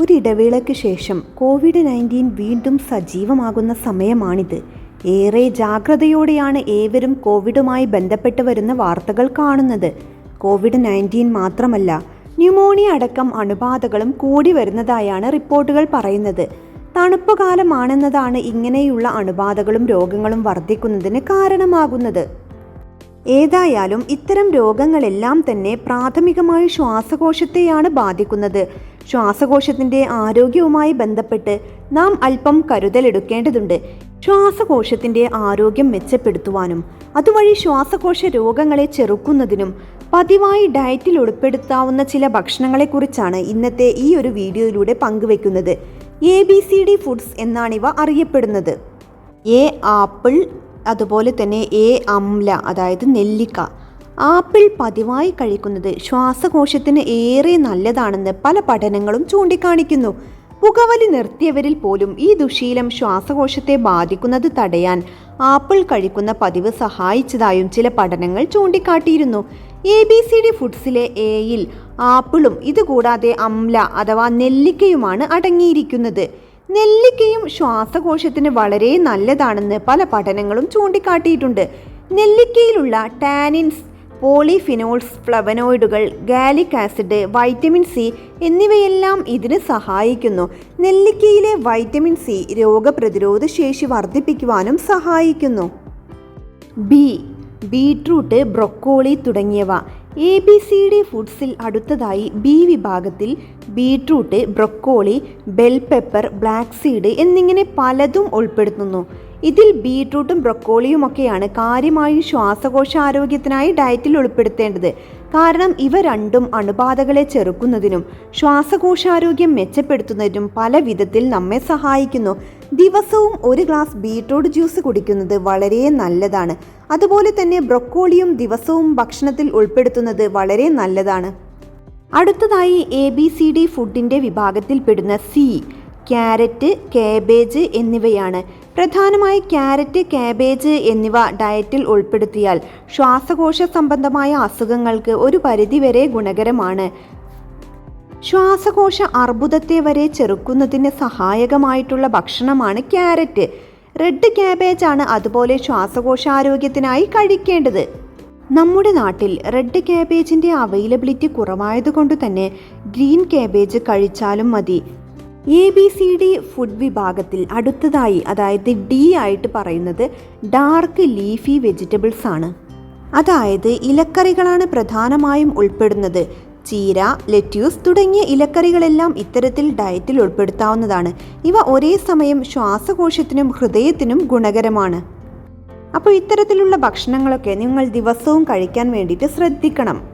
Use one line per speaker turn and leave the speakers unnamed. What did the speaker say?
ഒരിടവേളയ്ക്ക് ശേഷം Covid nineteen വീണ്ടും സജീവമാകുന്ന സമയമാണിത്. ഏറെ ജാഗ്രതയോടെയാണ് ഏവരും കോവിഡുമായി ബന്ധപ്പെട്ട് വരുന്ന വാർത്തകൾ കാണുന്നത്. കോവിഡ് നയന്റീൻ മാത്രമല്ല ന്യൂമോണിയ അടക്കം അണുബാധകളും കൂടി വരുന്നതായാണ് റിപ്പോർട്ടുകൾ പറയുന്നത്. തണുപ്പ് കാലമാണെന്നതാണ് ഇങ്ങനെയുള്ള അണുബാധകളും രോഗങ്ങളും വർദ്ധിക്കുന്നതിന് കാരണമാകുന്നത്. ഏതായാലും ഇത്തരം രോഗങ്ങളെല്ലാം തന്നെ പ്രാഥമികമായി ശ്വാസകോശത്തെയാണ് ബാധിക്കുന്നത്. ശ്വാസകോശത്തിന്റെ ആരോഗ്യവുമായി ബന്ധപ്പെട്ട് നാം അല്പം കരുതലെടുക്കേണ്ടതുണ്ട് ശ്വാസകോശത്തിന്റെ ആരോഗ്യം മെച്ചപ്പെടുത്തുവാനും അതുവഴി ശ്വാസകോശ രോഗങ്ങളെ ചെറുക്കുന്നതിനും പതിവായി ഡയറ്റിൽ ഉൾപ്പെടുത്താവുന്ന ചില ഭക്ഷണങ്ങളെക്കുറിച്ചാണ് ഇന്നത്തെ ഈ ഒരു വീഡിയോയിലൂടെ പങ്കുവെക്കുന്നത്. A B C D foods എന്നാണിവ അറിയപ്പെടുന്നത്. എ ആപ്പിൾ അതുപോലെ തന്നെ എ അംല അതായത് നെല്ലിക്ക. ആപ്പിൾ പതിവായി കഴിക്കുന്നത് ശ്വാസകോശത്തിന് ഏറെ നല്ലതാണെന്ന് പല പഠനങ്ങളും ചൂണ്ടിക്കാണിക്കുന്നു. പുകവലി നിർത്തിയവരിൽ പോലും ഈ ദുശീലം ശ്വാസകോശത്തെ ബാധിക്കുന്നത് തടയാൻ ആപ്പിൾ കഴിക്കുന്ന പതിവ് സഹായിച്ചതായും ചില പഠനങ്ങൾ ചൂണ്ടിക്കാട്ടിയിരുന്നു. എ ബി സി ഡി ഫുഡ്സിലെ എയിൽ ആപ്പിളും ഇതുകൂടാതെ അംല അഥവാ നെല്ലിക്കയുമാണ് അടങ്ങിയിരിക്കുന്നത്. നെല്ലിക്കയും ശ്വാസകോശത്തിന് വളരെ നല്ലതാണെന്ന് പല പഠനങ്ങളും ചൂണ്ടിക്കാട്ടിയിട്ടുണ്ട്. നെല്ലിക്കയിലുള്ള ടാനിൻസ് പോളിഫിനോൾസ് ഫ്ലവനോയിഡുകൾ ഗാലിക് ആസിഡ് വൈറ്റമിൻ സി എന്നിവയെല്ലാം ഇതിന് സഹായിക്കുന്നു. നെല്ലിക്കയിലെ വൈറ്റമിൻ സി രോഗപ്രതിരോധ ശേഷി വർദ്ധിപ്പിക്കുവാനും സഹായിക്കുന്നു. ബി ബീട്രൂട്ട് ബ്രൊക്കോളി തുടങ്ങിയവ. എ ബി സി ഡി ഫുഡ്സിൽ അടുത്തതായി ബി വിഭാഗത്തിൽ beetroot broccoli bell pepper black seed എന്നിങ്ങനെ പലതും ഉൾപ്പെടുത്തുന്നു. ഇതിൽ ബീട്രൂട്ടും ബ്രൊക്കോളിയും ഒക്കെയാണ് കാര്യമായും ശ്വാസകോശാരോഗ്യത്തിനായി ഡയറ്റിൽ ഉൾപ്പെടുത്തേണ്ടത്. കാരണം ഇവ രണ്ടും അണുബാധകളെ ചെറുക്കുന്നതിനും ശ്വാസകോശാരോഗ്യം മെച്ചപ്പെടുത്തുന്നതിനും പല വിധത്തിൽ നമ്മെ സഹായിക്കുന്നു. ദിവസവും ഒരു ഗ്ലാസ് ബീട്രൂട്ട് ജ്യൂസ് കുടിക്കുന്നത് വളരെ നല്ലതാണ്. അതുപോലെ തന്നെ ബ്രൊക്കോളിയും ദിവസവും ഭക്ഷണത്തിൽ ഉൾപ്പെടുത്തുന്നത് വളരെ നല്ലതാണ്. അടുത്തതായി എ ബി സി ഡി ഫുഡിന്റെ വിഭാഗത്തിൽപ്പെടുന്ന സി ക്യാരറ്റ് കാബേജ് എന്നിവയാണ്. പ്രധാനമായി ക്യാരറ്റ് കാബേജ് എന്നിവ ഡയറ്റിൽ ഉൾപ്പെടുത്തിയാൽ ശ്വാസകോശ സംബന്ധമായ അസുഖങ്ങൾക്ക് ഒരു പരിധിവരെ ഗുണകരമാണ്. ശ്വാസകോശ അർബുദത്തെ വരെ ചെറുക്കുന്നതിന് സഹായകമായിട്ടുള്ള ഭക്ഷണമാണ് ക്യാരറ്റ്. റെഡ് ക്യാബേജ് ആണ് അതുപോലെ ശ്വാസകോശാരോഗ്യത്തിനായി കഴിക്കേണ്ടത്. നമ്മുടെ നാട്ടിൽ റെഡ് ക്യാബേജിന്റെ അവൈലബിലിറ്റി കുറവായതുകൊണ്ട് തന്നെ ഗ്രീൻ ക്യാബേജ് കഴിച്ചാലും മതി. A B C D food വിഭാഗത്തിൽ അടുത്തതായി അതായത് ഡി ആയിട്ട് പറയുന്നത് ഡാർക്ക് ലീഫി വെജിറ്റബിൾസ് ആണ്. അതായത് ഇലക്കറികളാണ് പ്രധാനമായും ഉൾപ്പെടുന്നത്. ചീര ലെറ്റ്യൂസ് തുടങ്ങിയ ഇലക്കറികളെല്ലാം ഇത്തരത്തിൽ ഡയറ്റിൽ ഉൾപ്പെടുത്താവുന്നതാണ്. ഇവ ഒരേ സമയം ശ്വാസകോശത്തിനും ഹൃദയത്തിനും ഗുണകരമാണ്. അപ്പോൾ ഇത്തരത്തിലുള്ള ഭക്ഷണങ്ങളൊക്കെ നിങ്ങൾ ദിവസവും കഴിക്കാൻ വേണ്ടിയിട്ട് ശ്രദ്ധിക്കണം.